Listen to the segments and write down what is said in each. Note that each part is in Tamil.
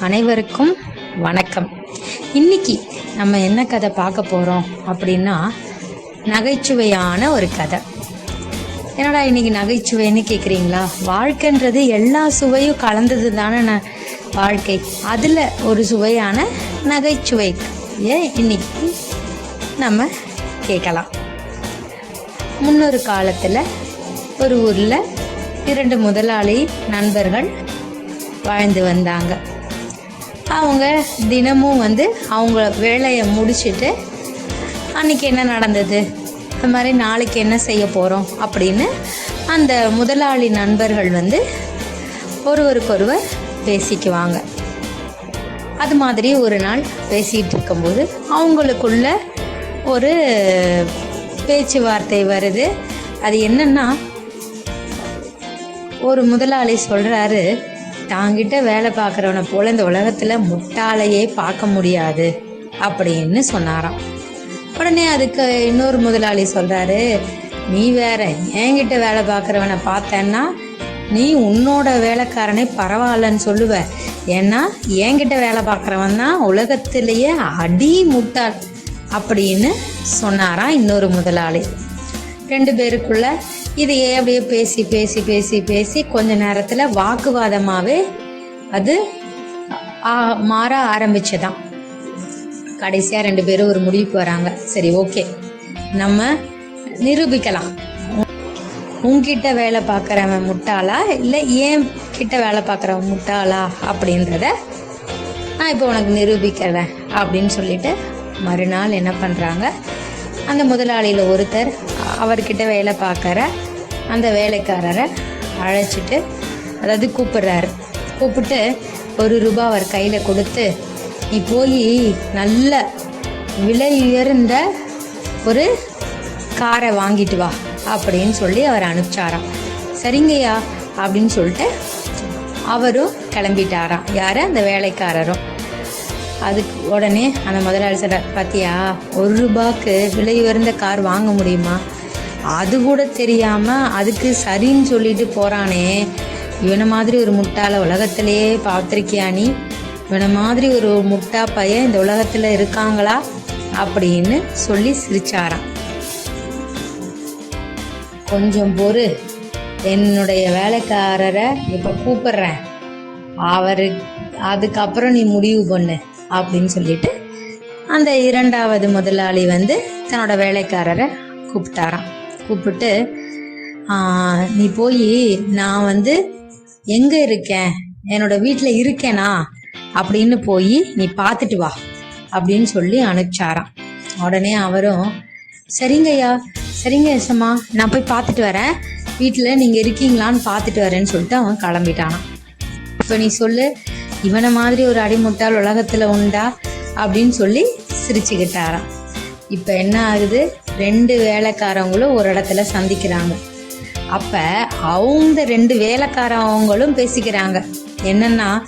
அனைவருக்கும் வணக்கம். இன்னைக்கு நம்ம என்ன கதை பார்க்க போகிறோம் அப்படின்னா நகைச்சுவையான ஒரு கதை. என்னடா இன்னைக்கு நகைச்சுவைன்னு கேட்குறீங்களா வாழ்க்கைன்றது எல்லா சுவையும் கலந்தது தானே ந வாழ்க்கை. அதில் ஒரு சுவையான நகைச்சுவை. ஏன் இன்னைக்கு நம்ம கேட்கலாம். முன்னொரு காலத்தில் ஒரு ஊரில் இரண்டு முதலாளி நண்பர்கள் வாழ்ந்து வந்தாங்க. அவங்க தினமும் வந்து அவங்க வேலையை முடிச்சுட்டு அன்றைக்கி என்ன நடந்தது? இந்த மாதிரி நாளைக்கு என்ன செய்ய போகிறோம் அப்படின்னு அந்த முதலாளி நண்பர்கள் வந்து ஒருவருக்கொருவர் பேசிக்குவாங்க. அது மாதிரி ஒரு நாள் பேசிகிட்டு இருக்கும்போது அவங்களுக்குள்ள ஒரு பேச்சுவார்த்தை வருது. அது என்னன்னா ஒரு முதலாளி சொல்கிறாரு தாங்கிட்ட வேலை பார்க்குறவனை போல இந்த உலகத்தில் முட்டாளையே பார்க்க முடியாது அப்படின்னு சொன்னாராம். உடனே அதுக்கு இன்னொரு முதலாளி சொல்கிறாரு நீ வேற என்கிட்ட வேலை பார்க்குறவனை பார்த்தேன்னா நீ உன்னோட வேலைக்காரனே பரவாயில்லன்னு சொல்லுவ. ஏன்னா என்கிட்ட வேலை பார்க்குறவன் தான் உலகத்திலேயே அடி முட்டாள் அப்படின்னு சொன்னாராம் இன்னொரு முதலாளி. ரெண்டு பேருக்குள்ள இதையே அப்படியே பேசி பேசி பேசி பேசி கொஞ்ச நேரத்தில் வாக்குவாதமாகவே அது ஆ- மாற ஆரம்பிச்சதான் கடைசியாக ரெண்டு பேரும் ஒரு முடிவுக்கு வராங்க. சரி ஓகே. நம்ம நிரூபிக்கலாம். உன்கிட்ட வேலை பார்க்குறவன் முட்டாளா? இல்லை ஏன் கிட்ட வேலை பார்க்குறவன் முட்டாளா அப்படின்றத நான் இப்போ உனக்கு நிரூபிக்கிறேன் அப்படின்னு சொல்லிட்டு மறுநாள் என்ன பண்ணுறாங்க அந்த முதலாளியில் ஒருத்தர் அவர்கிட்ட வேலை பார்க்குற அந்த வேலைக்காரரை அழைச்சிட்டு அதாவது கூப்பிடுறாரு. கூப்பிட்டு ஒரு ரூபா அவர் கையில் கொடுத்து நீ போய் நல்ல விலை உயர்ந்த ஒரு காரை வாங்கிட்டு வா அப்படின்னு சொல்லி அவர் அனுப்பிச்சாராம். சரிங்கய்யா அப்படின்னு சொல்லிட்டு அவரும் கிளம்பிட்டாராம். யார்? அந்த வேலைக்காரரும். அதுக்கு உடனே அந்த முதலாளி சொல்கிறார் பார்த்தியா ஒரு ரூபாய்க்கு விலை உயர்ந்த கார் வாங்க முடியுமா? அது கூட தெரியாமல் அதுக்கு சரின்னு சொல்லிட்டு போகிறானே இவனை மாதிரி ஒரு முட்டாள உலகத்திலேயே பார்த்துருக்கியா நீ? இவனை மாதிரி ஒரு முட்டா பையன் இந்த உலகத்தில் இருக்காங்களா? அப்படின்னு சொல்லி சிரிச்சாராம். கொஞ்சம் பொறு என்னுடைய வேலைக்காரரை இப்போ கூப்பிடுறேன். அவரு அதுக்கப்புறம் நீ முடிவு பண்ணு. அப்படின்னு சொல்லிட்டு அந்த இரண்டாவது முதலாளி வந்து தன்னோட வேலைக்காரரை கூப்பிட்டாராம். கூப்பிட்டு நீ போய் நான் வந்து எங்கே இருக்கேன்? என்னோட வீட்டில் இருக்கேனா? அப்படின்னு போய் நீ பார்த்துட்டு வா அப்படின்னு சொல்லி அனுப்பிச்சாராம். உடனே அவரும் சரிங்கய்யா சரிங்க யசம்மா நான் போய் பார்த்துட்டு வரேன். வீட்டில் நீங்கள் இருக்கீங்களான்னு பார்த்துட்டு வரேன்னு சொல்லிட்டு அவன் கிளம்பிட்டானான் இப்போ நீ சொல்லு இவனை மாதிரி ஒரு அடிமுட்டால் உலகத்தில் உண்டா அப்படின்னு சொல்லி சிரிச்சுக்கிட்டாராம். இப்போ என்ன ஆகுது? ரெண்டு வேலைக்காரவங்களும் ஒரு இடத்துல சந்திக்கிறாங்க. அப்போ அவங்க ரெண்டு வேலைக்காரவங்களும் பேசிக்கிறாங்க. என்னென்னா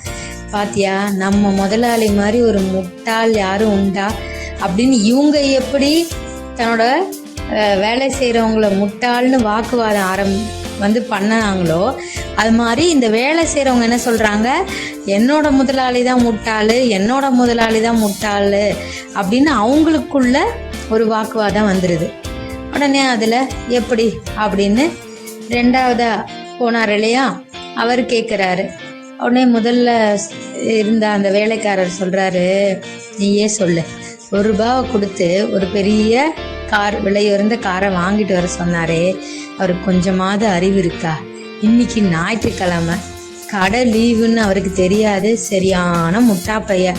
பாத்தியா நம்ம முதலாளி மாதிரி ஒரு முட்டாள் யாரும் உண்டா? அப்படின்னு இவங்க எப்படி தன்னோட வேலை செய்கிறவங்கள முட்டாள்னு வாக்குவாதம் ஆரம்பி வந்து பண்ணாங்களோ அது மாதிரி இந்த வேலை செய்கிறவங்க என்ன சொல்கிறாங்க என்னோட முதலாளி தான் முட்டாள் என்னோட முதலாளி தான் முட்டாள் அப்படின்னு அவங்களுக்குள்ள ஒரு வாக்குவாதம் வந்துடுது உடனே அதில் எப்படி அப்படின்னு ரெண்டாவதா போனார் இல்லையா? அவர் கேட்குறாரு உடனே முதல்ல இருந்த அந்த வேலைக்காரர் சொல்கிறாரு நீயே சொல்லு. ஒரு ரூபாவை கொடுத்து ஒரு பெரிய கார் விலையுறந்த காரை வாங்கிட்டு வர சொன்னாரே. அவருக்கு கொஞ்சமாவது அறிவு இருக்கா? இன்னைக்கு ஞாயிற்றுக்கிழமை. கடை லீவுன்னு அவருக்கு தெரியாது. சரியான முட்டா பையன்.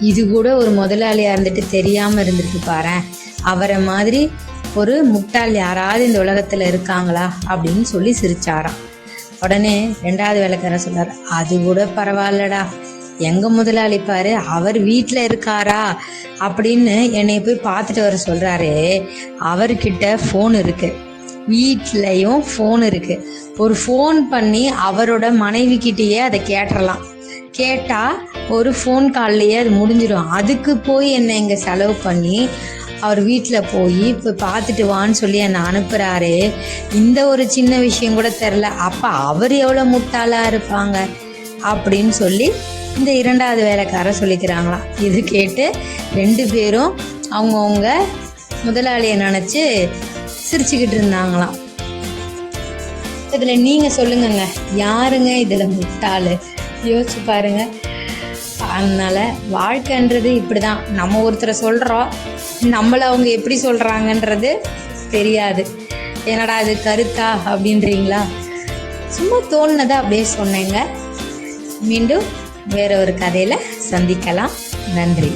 இது கூட ஒரு முதலாளியா இருந்துட்டு தெரியாம இருந்துட்டு பாரேன். அவரை மாதிரி ஒரு முட்டாள் யாராவது இந்த உலகத்துல இருக்காங்களா அப்படின்னு சொல்லி சிரிச்சாராம். உடனே ரெண்டாவது வேலைக்காரர் சொன்னார் அது கூட பரவாயில்லடா. எங்க முதலாளி பாரு அவர் வீட்டில் இருக்காரா அப்படின்னு என்னை போய் பார்த்துட்டு வர சொல்றாரு. அவர்கிட்ட ஃபோன் இருக்கு. வீட்லயும் ஃபோன் இருக்கு. ஒரு ஃபோன் பண்ணி அவரோட மனைவி கிட்டேயே அதை கேட்டுறலாம். கேட்டா ஒரு ஃபோன் கால்லையே அது முடிஞ்சிடும். அதுக்கு போய் என்னை இங்கே செலவு பண்ணி அவர் வீட்டில் போய் இப்போ பார்த்துட்டு வான்னு சொல்லி என்னை அனுப்புகிறாரு இந்த ஒரு சின்ன விஷயம் கூட தெரில அப்போ அவர் எவ்வளோ முட்டாளாக இருப்பாங்க அப்படின்னு சொல்லி இந்த இரண்டாவது வேலைக்காரர் சொல்லிக்கிறாங்களாம் இது கேட்டு ரெண்டு பேரும் அவங்கவுங்க முதலாளியை நினச்சி சிரிச்சுக்கிட்டு இருந்தாங்களாம் இதில் நீங்கள் சொல்லுங்கங்க. யாருங்க இதில் முட்டாள்? யோசிச்சு பாருங்க. அதனால் வாழ்க்கைன்றது இப்படி தான் நம்ம ஒருத்தரை சொல்கிறோம் நம்மளை அவங்க எப்படி சொல்கிறாங்கன்றது தெரியாது. என்னடா இது கருத்தா அப்படின்றீங்களா? சும்மா தோணுனதை அப்படியே சொன்னேங்க. மீண்டும் வேற ஒரு கதையில் சந்திக்கலாம். நன்றி.